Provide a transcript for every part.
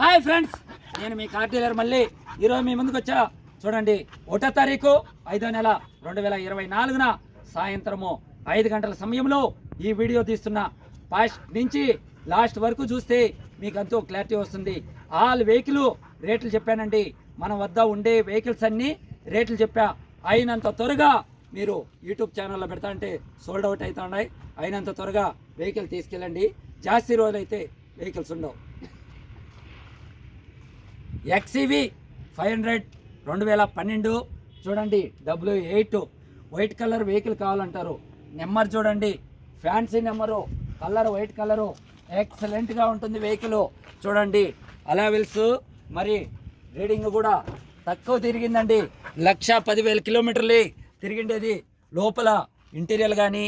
Hi friends నేను మీ car dealer మళ్ళీ. ఈరోజు మీ ముందుకు వచ్చా? చూడండి ఒకటో తారీఖు ఐదో నెల రెండు వేల ఇరవై నాలుగున సాయంత్రము ఐదు గంటల సమయంలో ఈ వీడియో తీస్తున్న ఫస్ట్ నుంచి లాస్ట్ వరకు చూస్తే మీకు ఎంతో క్లారిటీ వస్తుంది. ఆల్ వెహికల్ రేట్లు చెప్పానండి. మన వద్ద ఉండే వెహికల్స్ అన్నీ రేట్లు చెప్పా. అయినంత త్వరగా మీరు యూట్యూబ్ ఛానల్లో పెడతా అంటే సోల్డ్ అవుట్ అవుతున్నాయి. అయినంత త్వరగా వెహికల్ తీసుకెళ్ళండి. జాస్తి రోజులైతే వెహికల్స్ ఉండవు. ఎక్సీవీ ఫైవ్ హండ్రెడ్ రెండు వేల పన్నెండు. చూడండి W eight white colour vehicle కావాలంటారు. నెంబర్ చూడండి. Fancy number colour white colour ఎక్సలెంట్గా ఉంటుంది వెహికల్ చూడండి అలావిల్స్ మరి రీడింగ్ కూడా తక్కువ తిరిగిందండి. లక్ష పదివేల కిలోమీటర్లు తిరిగిండేది. లోపల ఇంటీరియర్ కానీ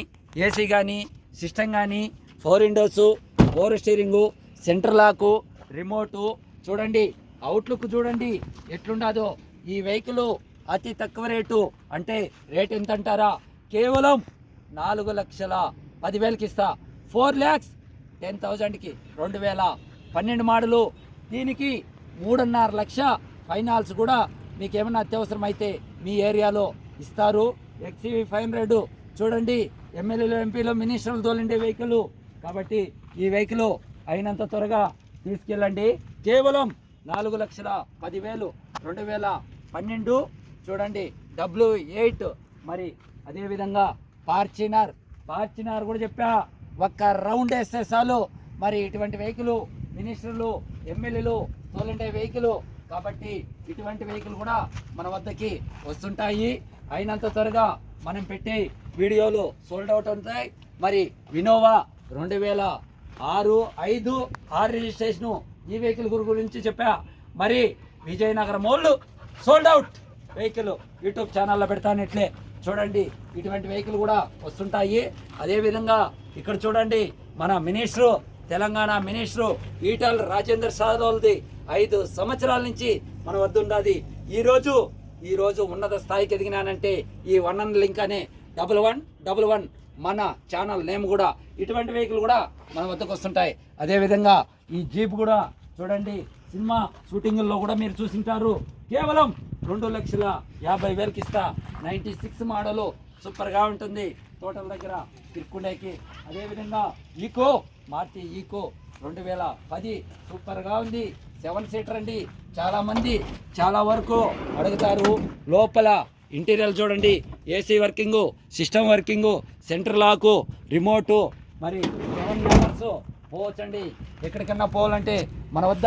ఏసీ కానీ సిస్టమ్ కానీ four windows four steering centre lock remote చూడండి అవుట్లుక్ చూడండి ఎట్లుండాదో. ఈ వెహికల్ అతి తక్కువ రేటు. అంటే రేట్ ఎంత అంటారా కేవలం నాలుగు లక్షల పదివేలకి ఇస్తా. ఫోర్ ల్యాక్స్ టెన్ థౌజండ్కి రెండు వేల పన్నెండు మాడలు. దీనికి మూడున్నర లక్ష ఫైనాన్స్ కూడా మీకు ఏమైనా అత్యవసరం అయితే మీ ఏరియాలో ఇస్తారు. ఎక్సీవీ ఫైవ్ హండ్రెడ్ చూడండి ఎమ్మెల్యేలు ఎంపీలు మినిస్టర్లు తోలిండే వెహికల్ కాబట్టి ఈ వెహికల్ అయినంత త్వరగా తీసుకెళ్ళండి. కేవలం నాలుగు లక్షల పదివేలు రెండు వేల పన్నెండు. చూడండి డబ్ల్యూ ఎయిట్. మరి అదేవిధంగా ఫార్చునర్ ఫార్చునర్ కూడా చెప్పా ఒక్క రౌండ్ వేస్తే చాలు. మరి ఇటువంటి వెహికల్ మినిస్టర్లు ఎమ్మెల్యేలు తోలండే వెహికల్. కాబట్టి ఇటువంటి వెహికల్ కూడా మన వద్దకి వస్తుంటాయి. అయినంత త్వరగా మనం పెట్టే వీడియోలు సోల్డ్ అవుట్ అవుతాయి. మరి వినోవా రెండు వేల ఆరు ఐదు ఆరు రిజిస్ట్రేషను ఈ వెహికల్ గురించి చెప్పా. మరి విజయనగరం వాళ్ళు సోల్డ్ అవుట్ వెహికల్ యూట్యూబ్ ఛానల్లో పెడతానట్లే. చూడండి ఇటువంటి వెహికల్ కూడా వస్తుంటాయి. అదేవిధంగా ఇక్కడ చూడండి మన మినిస్టరు తెలంగాణ మినిస్టరు ఈటల్ రాజేందర్ సాదోల్ది ఐదు సంవత్సరాల నుంచి మన వద్ద ఉన్నది ఈరోజు ఈరోజు ఉన్నత స్థాయికి ఎదిగినానంటే ఈ వన్ అండ్ లింక్ అనే డబుల్ వన్ డబుల్ వన్ మన ఛానల్ నేమ్ కూడా ఇటువంటి వెహికల్ కూడా మన వద్దకు వస్తుంటాయి. అదేవిధంగా ఈ జీప్ కూడా చూడండి సినిమా షూటింగుల్లో కూడా మీరు చూసింటారు. కేవలం రెండు లక్షల యాభై వేలకి ఇస్తా. నైంటీ సిక్స్ మోడలు సూపర్గా ఉంటుంది. తోటల దగ్గర తిరుక్కుండేకి. అదేవిధంగా ఈకో మార్తి ఈకో రెండు వేల పది సూపర్గా ఉంది. సెవెన్ సీటర్ అండి. చాలామంది చాలా వరకు అడుగుతారు. లోపల ఇంటీరియర్ చూడండి. AC working system working centre lock remote మరి సెవెన్ మెంబర్స్ పోవచ్చండి. ఎక్కడికన్నా పోవాలంటే మన వద్ద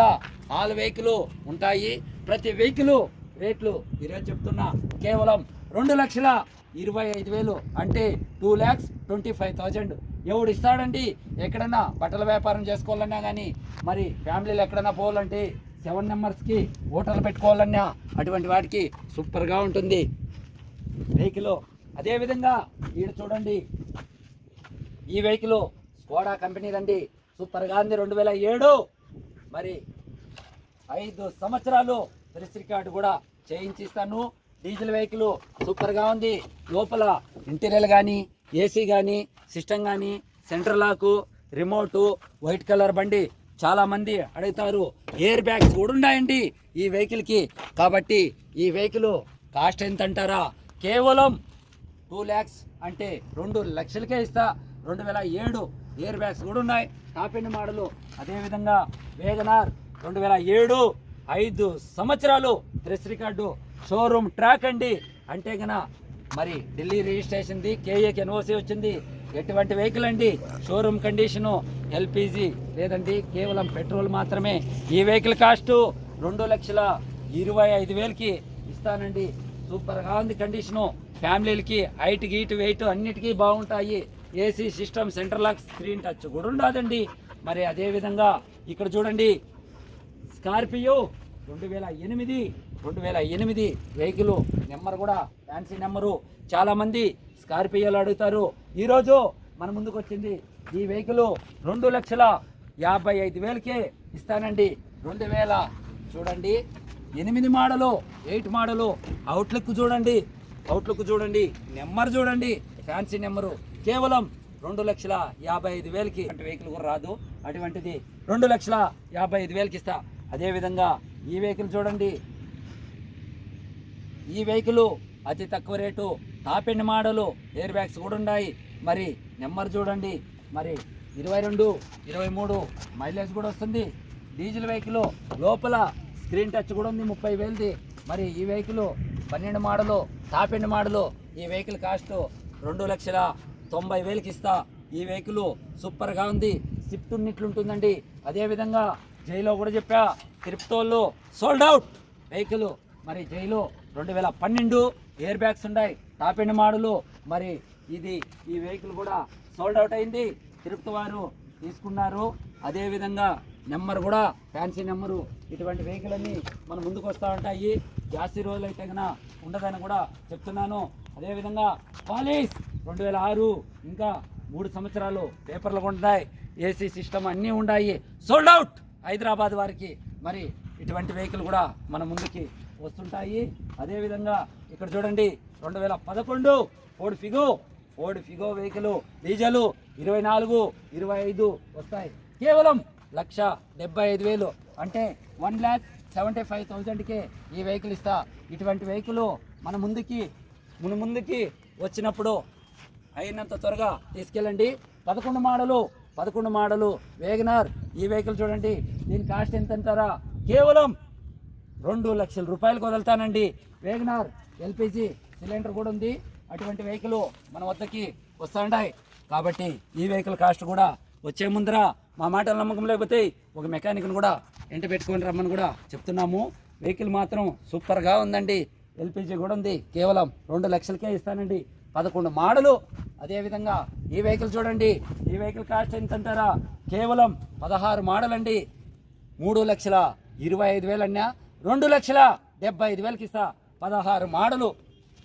ఆల్ వెహికల్ ఉంటాయి. ప్రతి వెహికల్ రేట్లు ఈరోజు చెప్తున్నా. కేవలం రెండు లక్షల ఇరవై ఐదు వేలు అంటే two lakhs twenty five thousand. ఎవడు ఇస్తాడండి? ఎక్కడన్నా బట్టల వ్యాపారం చేసుకోవాలన్నా కానీ మరి ఫ్యామిలీలు ఎక్కడన్నా పోవాలంటే సెవెన్ నెంబర్స్కి హోటల్ పెట్టుకోవాలన్నా అటువంటి వాటికి సూపర్గా ఉంటుంది. వెహికల్ అదేవిధంగా ఈడ చూడండి. ఈ వెహికల్ స్కోడా కంపెనీదండి. సూపర్గా ఉంది రెండు వేల ఏడు. మరి ఐదు సంవత్సరాలు ప్రెస్ రికార్డు కూడా చేయించిస్తాను. డీజిల్ వెహికల్ సూపర్గా ఉంది. లోపల ఇంటీరియర్ కానీ ఏసీ కానీ సిస్టమ్ కానీ centre lock remote white colour బండి చాలామంది అడుగుతారు. ఎయిర్ బ్యాగ్స్ కూడా ఉన్నాయండి ఈ వెహికల్కి కాబట్టి ఈ వెహికల్ కాస్ట్ ఎంత అంటారా? కేవలం టూ ల్యాక్స్ అంటే రెండు లక్షలకే ఇస్తా. రెండు వేల ఏడు ఎయిర్ బ్యాగ్స్ కూడా ఉన్నాయి. టాప్ ఎండ్ మోడలు అదేవిధంగా వేగనార్ రెండు వేల ఏడు ఐదు సంవత్సరాలు ప్రెస్ రికార్డు షోరూమ్ ట్రాక్ అండి. అంటే కన మరి ఢిల్లీ రిజిస్ట్రేషన్ది కేఏకి ఎన్ఓసి వచ్చింది. ఎటువంటి వెహికల్ అండి? షోరూమ్ కండిషను ఎల్పిజి లేదండి కేవలం పెట్రోల్ మాత్రమే. ఈ వెహికల్ కాస్టు రెండు లక్షల ఇరవై ఐదు వేలకి ఇస్తానండి. సూపర్గా ఉంది కండిషను. ఫ్యామిలీలకి హైట్ గీట్ వెయిట్ అన్నిటికీ బాగుంటాయి. AC system centre lock screen touch కూడా ఉండదండి. మరి అదేవిధంగా ఇక్కడ చూడండి స్కార్పియో రెండు వేల ఎనిమిది రెండు వేల ఎనిమిది వెహికల్ నెంబర్ కూడా ఫ్యాన్సీ నెంబరు. చాలామంది స్కార్పియోలు అడుగుతారు. ఈరోజు మన ముందుకు వచ్చింది ఈ వెహికల్ రెండు లక్షల యాభై ఐదు వేలకే ఇస్తానండి. రెండు వేల చూడండి ఎనిమిది మోడలు ఎయిట్ మోడలు. అవుట్లుక్ చూడండి అవుట్లుక్ చూడండి నెంబర్ చూడండి ఫ్యాన్సీ నెంబరు. కేవలం రెండు లక్షల యాభై ఐదు వేలకి వెహికల్ కూడా రాదు. అటువంటిది రెండు లక్షల యాభై ఐదు వేలకి ఇస్తా. అదేవిధంగా ఈ వెహికల్ చూడండి. ఈ వెహికల్ అతి తక్కువ rate top end model air bags కూడా ఉన్నాయి. మరి నెంబర్ చూడండి. మరి ఇరవై రెండు ఇరవై మూడు మైలేజ్ కూడా వస్తుంది. డీజిల్ వెహికల్ లోపల స్క్రీన్ టచ్ కూడా ఉంది ముప్పై వేలది. మరి ఈ వెహికల్ పన్నెండు మోడలు టాప్ ఎండ్ మోడలు ఈ వెహికల్ కాస్ట్ రెండు లక్షల తొంభై వేలకి ఇస్తా ఈ వెహికల్ సూపర్గా ఉంది. స్విఫ్ట్ ఉన్నట్లుంటుందండి. అదేవిధంగా జైలో కూడా చెప్పా. తిరుపతోళ్ళు సోల్డ్ అవుట్ వెహికల్ మరి జైలు రెండు వేల పన్నెండు. ఎయిర్ బ్యాగ్స్ ఉన్నాయి. Top end model. మరి ఇది ఈ వెహికల్ కూడా సోల్డ్ అవుట్ అయింది. తిరుపతి వారు తీసుకున్నారు. అదేవిధంగా నెంబర్ కూడా ఫ్యాన్సీ నెంబరు. ఇటువంటి వెహికల్ అన్ని మన ముందుకు వస్తూ ఉంటాయి. జాస్తి రోజులు అయితే కన్నా ఉండదని కూడా చెప్తున్నాను. అదేవిధంగా పాలిస్ రెండు వేల ఆరు ఇంకా మూడు సంవత్సరాలు పేపర్లు ఉన్నాయి ఏసీ సిస్టమ్ అన్నీ ఉన్నాయి సోల్డ్ అవుట్ హైదరాబాద్ వారికి మరి ఇటువంటి వెహికల్ కూడా మన ముందుకి వస్తుంటాయి. అదేవిధంగా ఇక్కడ చూడండి రెండు వేల పదకొండు Ford Figo Ford Figo vehicle diesel ఇరవై నాలుగు ఇరవై ఐదు వస్తాయి. కేవలం లక్ష డెబ్బై ఐదు వేలు. అంటే వన్ ల్యాక్ సెవెంటీ ఫైవ్ థౌజండ్కే ఈ వెహికల్ ఇస్తా. ఇటువంటి వెహికల్ మన ముందుకి మన ముందుకి వచ్చినప్పుడు అయినంత త్వరగా తీసుకెళ్ళండి. పదకొండు మాడలు పదకొండు మాడలు. వేగనార్ ఈ వెహికల్ చూడండి. దీని కాస్ట్ ఎంత అంటారా కేవలం రెండు లక్షల రూపాయలకు వదులుతానండి. వేగనార్ ఎల్పిజి సిలిండర్ కూడా ఉంది. అటువంటి వెహికల్ మన వద్దకి వస్తుంటాయి కాబట్టి ఈ వెహికల్ కాస్ట్ కూడా వచ్చే ముందర మా మాటలు నమ్మకం లేకపోతే ఒక మెకానిక్ని కూడా ఎంట పెట్టుకొని రమ్మని కూడా చెప్తున్నాము. వెహికల్ మాత్రం సూపర్గా ఉందండి. ఎల్పిజి కూడా ఉంది. కేవలం రెండు లక్షలకే ఇస్తానండి. పదకొండు మాడలు అదేవిధంగా ఈ వెహికల్ చూడండి. ఈ వెహికల్ కాస్ట్ ఎంత అంటారా కేవలం పదహారు మోడల్ అండి మూడు లక్షల ఇరవై ఐదు వేలు అన్నా రెండు లక్షల డెబ్బై ఐదు వేలకి ఇస్తా. పదహారు మోడలు.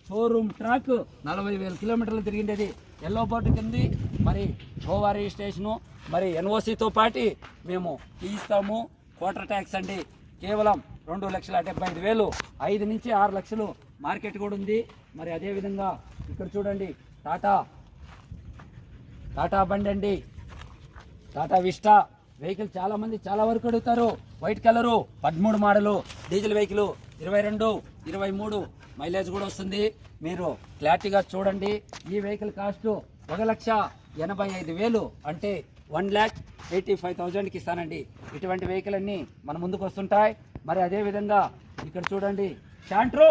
షోరూమ్ ట్రాక్ నలభై వేల కిలోమీటర్లు తిరిగిండేది. ఎల్లో బోర్డు కింది. మరి గోవా రిజిస్ట్రేషను మరి ఎన్ఓసితో పాటి మేము తీస్తాము క్వార్టర్ ట్యాక్స్ అండి. కేవలం రెండు లక్షల డెబ్బై ఐదు వేలు. ఐదు నుంచి ఆరు లక్షలు మార్కెట్ కూడా ఉంది. మరి అదేవిధంగా ఇక్కడ చూడండి. టాటా టాటా బండి అండి. టాటా విస్టా. వెహికల్ చాలా మంది చాలా వరకు అడుగుతారు. వైట్ కలరు పదమూడు మోడలు డీజిల్ వెహికల్ ఇరవై రెండు ఇరవై మూడు మైలేజ్ కూడా వస్తుంది. మీరు క్లారిటీగా చూడండి. ఈ వెహికల్ కాస్ట్ ఒక లక్ష ఎనభై ఐదు వేలు అంటే వన్ ల్యాక్ ఎయిటీ ఫైవ్ థౌజండ్కి ఇస్తానండి. ఇటువంటి వెహికల్ అన్నీ మన ముందుకు వస్తుంటాయి. మరి అదేవిధంగా ఇక్కడ చూడండి. శాంట్రో.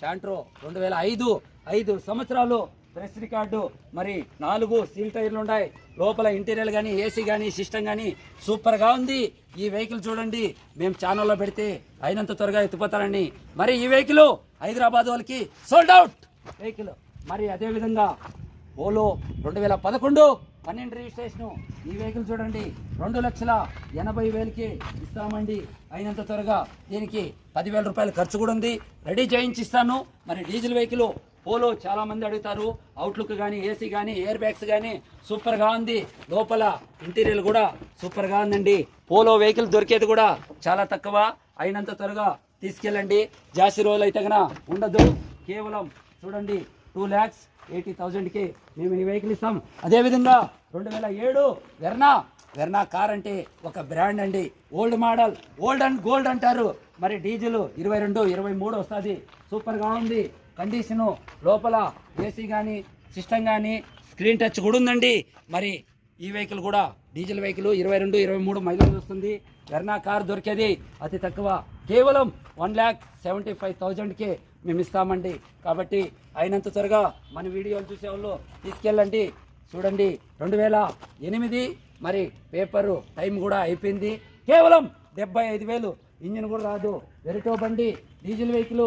శాంట్రో రెండు వేల ఐదు ఐదు సంవత్సరాలు ప్రెస్ రికార్డు. మరి నాలుగు సీల్ టైర్లు ఉన్నాయి. లోపల ఇంటీరియర్ కానీ ఏసీ కానీ సిస్టమ్ కానీ సూపర్గా ఉంది. ఈ వెహికల్ చూడండి. మేము ఛానల్లో పెడితే అయినంత త్వరగా ఎత్తిపోతారండి మరి ఈ వెహికల్ హైదరాబాద్ వాళ్ళకి సోల్డ్ అవుట్ వెహికల్. మరి అదేవిధంగా ఓలో రెండు వేల పదకొండు పన్నెండు రిజిస్ట్రేషను. ఈ వెహికల్ చూడండి. రెండు లక్షల ఎనభై వేలకి ఇస్తామండి. అయినంత త్వరగా దీనికి పదివేల రూపాయలు ఖర్చు కూడా ఉంది. రెడీ చేయించి ఇస్తాను మరి డీజిల్ వెహికల్ పోలో చాలా మంది అడుగుతారు. అవుట్లుక్ కానీ ఏసీ కానీ ఎయిర్ బ్యాగ్స్ కానీ సూపర్గా ఉంది. లోపల ఇంటీరియర్ కూడా సూపర్గా ఉందండి. పోలో వెహికల్ దొరికేది కూడా చాలా తక్కువ. అయినంత త్వరగా తీసుకెళ్ళండి. జాస్తి రోజులు అయితే కనుక ఉండదు. కేవలం చూడండి టూ ల్యాక్స్ ఎయిటీ థౌజండ్కి మేము ఈ వెహికల్ ఇస్తాం. అదేవిధంగా రెండు వేల ఏడు వెర్నా. వెర్నా కార్ అంటే ఒక బ్రాండ్ అండి. Old model. Old and gold అంటారు. మరి డీజిల్ ఇరవై రెండు ఇరవై మూడు వస్తుంది. సూపర్గా ఉంది. కండిషను లోపల ఏసీ కానీ సిస్టమ్ కానీ స్క్రీన్ టచ్ కూడా ఉందండి. మరి ఈ వెహికల్ కూడా డీజిల్ వెహికల్ ఇరవై రెండు ఇరవై మూడు మైలేజ్ వస్తుంది. వెర్నా కార్ దొరికేది అతి తక్కువ. కేవలం వన్ ల్యాక్ సెవెంటీ ఫైవ్ థౌజండ్కి మేము ఇస్తామండి. కాబట్టి అయినంత త్వరగా మన వీడియోలు చూసే వాళ్ళు తీసుకెళ్ళండి. చూడండి రెండు వేల ఎనిమిది మరి పేపరు టైం కూడా అయిపోయింది. కేవలం డెబ్బై ఐదు వేలు. ఇంజిన్ కూడా రాదు. వెరిటో బండి డీజిల్ వెహికల్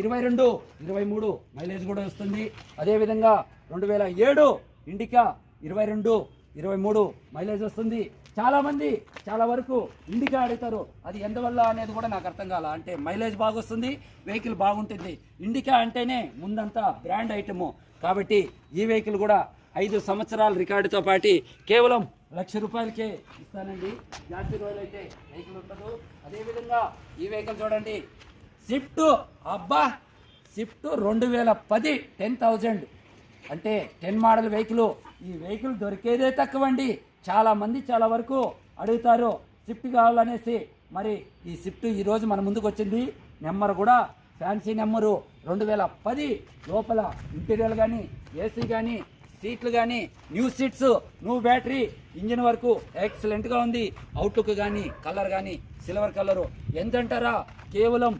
ఇరవై రెండు ఇరవై మూడు మైలేజ్ కూడా వస్తుంది. అదేవిధంగా రెండు వేల ఏడు ఇండికా ఇరవై రెండు ఇరవై మూడు మైలేజ్ వస్తుంది. చాలామంది చాలా వరకు ఇండికా అడుగుతారు అది ఎందువల్ల అనేది కూడా నాకు అర్థం కాల. అంటే మైలేజ్ బాగొస్తుంది వెహికల్ బాగుంటుంది. ఇండికా అంటేనే ముందంతా బ్రాండ్ ఐటము. కాబట్టి ఈ వెహికల్ కూడా ఐదు సంవత్సరాల రికార్డుతో పాటి కేవలం లక్ష రూపాయలకే ఇస్తానండి. జాస్తి రోజులైతే వెహికల్ ఉండదు. అదేవిధంగా ఈ వెహికల్ చూడండి స్విఫ్ట్ అబ్బా స్విఫ్ట్ రెండు వేల పది టెన్ థౌజండ్. అంటే టెన్ మోడల్ వెహికల్. ఈ వెహికల్ దొరికేదే తక్కువండి. చాలామంది చాలా వరకు అడుగుతారు స్విఫ్ట్ కావాలనేసి. మరి ఈ షిఫ్ట్ ఈరోజు మన ముందుకు వచ్చింది. నెంబర్ కూడా ఫ్యాన్సీ నెంబరు. రెండు వేల పది లోపల ఇంటీరియర్ కానీ ఏసీ కానీ సీట్లు కానీ new seats new battery engine వరకు ఎక్సలెంట్గా ఉంది. అవుట్లుక్ కానీ కలర్ కానీ సిల్వర్ కలరు. ఎంతంటారా? కేవలం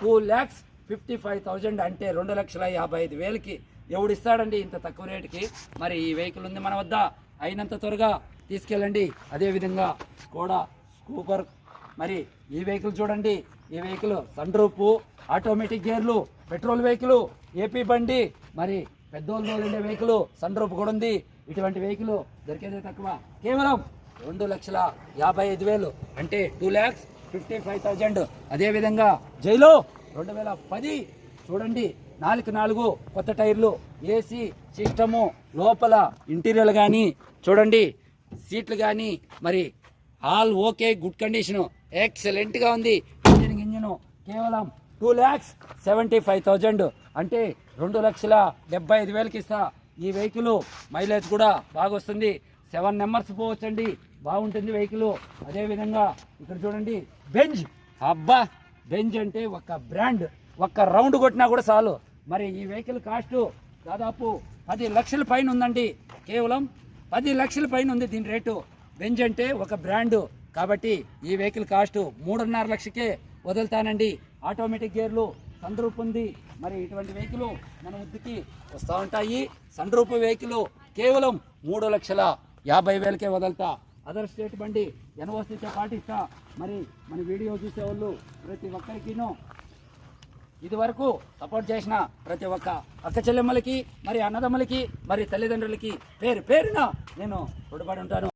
two lakhs fifty five thousand అంటే రెండు లక్షల యాభై ఐదు వేలకి ఎవడు ఇస్తాడండి ఇంత తక్కువ రేటుకి? మరి ఈ వెహికల్ ఉంది మన వద్ద. అయినంత త్వరగా తీసుకెళ్ళండి. అదేవిధంగా కూడా స్కూపర్ మరి ఈ వెహికల్ చూడండి. ఈ వెహికల్ సన్ రూపు ఆటోమేటిక్ గేర్లు పెట్రోల్ వెహికల్ ఏపీ బండి. మరి పెద్దోళ్ళు ఉండే వెహికల్ సన్ రూప్ కూడా ఉంది. ఇటువంటి వెహికల్ దొరికేదే తక్కువ. కేవలం రెండు లక్షల యాభై ఐదు వేలు. అంటే two lakhs fifty five thousand. అదేవిధంగా జైలో రెండు వేల పది చూడండి నాలుగు నాలుగు కొత్త టైర్లు ఏసీ సిస్టము లోపల ఇంటీరియర్ కానీ చూడండి సీట్లు కానీ మరి ఆల్ ఓకే గుడ్ కండిషను ఎక్సలెంట్గా ఉంది. ఇంజిన్ ఇంజిన్ కేవలం two lakhs seventy five thousand. అంటే రెండు లక్షల డెబ్బై ఐదు వేలకి ఇస్తా. ఈ వెహికల్ మైలేజ్ కూడా బాగా వస్తుంది సెవెన్ నెంబర్స్ పోవచ్చండి. బాగుంటుంది వెహికల్. అదేవిధంగా ఇక్కడ చూడండి బెంజ్. అబ్బా బెంజ్ అంటే ఒక బ్రాండ్. ఒక్క రౌండ్ కొట్టినా కూడా చాలు. మరి ఈ వెహికల్ కాస్ట్ దాదాపు పది లక్షల పైన ఉందండి. కేవలం పది లక్షల పైన ఉంది దీని రేటు. బెంజ్ అంటే ఒక బ్రాండ్. కాబట్టి ఈ వెహికల్ కాస్ట్ మూడున్నర లక్షకే వదులుతానండి. ఆటోమేటిక్ గేర్లు సన్ ఉంది. మరి ఇటువంటి వెహికల్ మన ముద్దుకి వస్తూ ఉంటాయి. సన్ రూప్ వెహికల్ కేవలం మూడు లక్షల యాభై వేలకే వదులుతా. అదర్ స్టేట్ బండి ఎనవస్థితో పాటిస్తా. మరి మన వీడియో చూసే వాళ్ళు ప్రతి ఒక్కరికినూ. ఇదివరకు సపోర్ట్ చేసిన ప్రతి ఒక్క అక్క చెల్లెమ్మలకి మరి అన్నదమ్ములకి మరి తల్లిదండ్రులకి పేరు పేరున నేను రుణపడి ఉంటాను.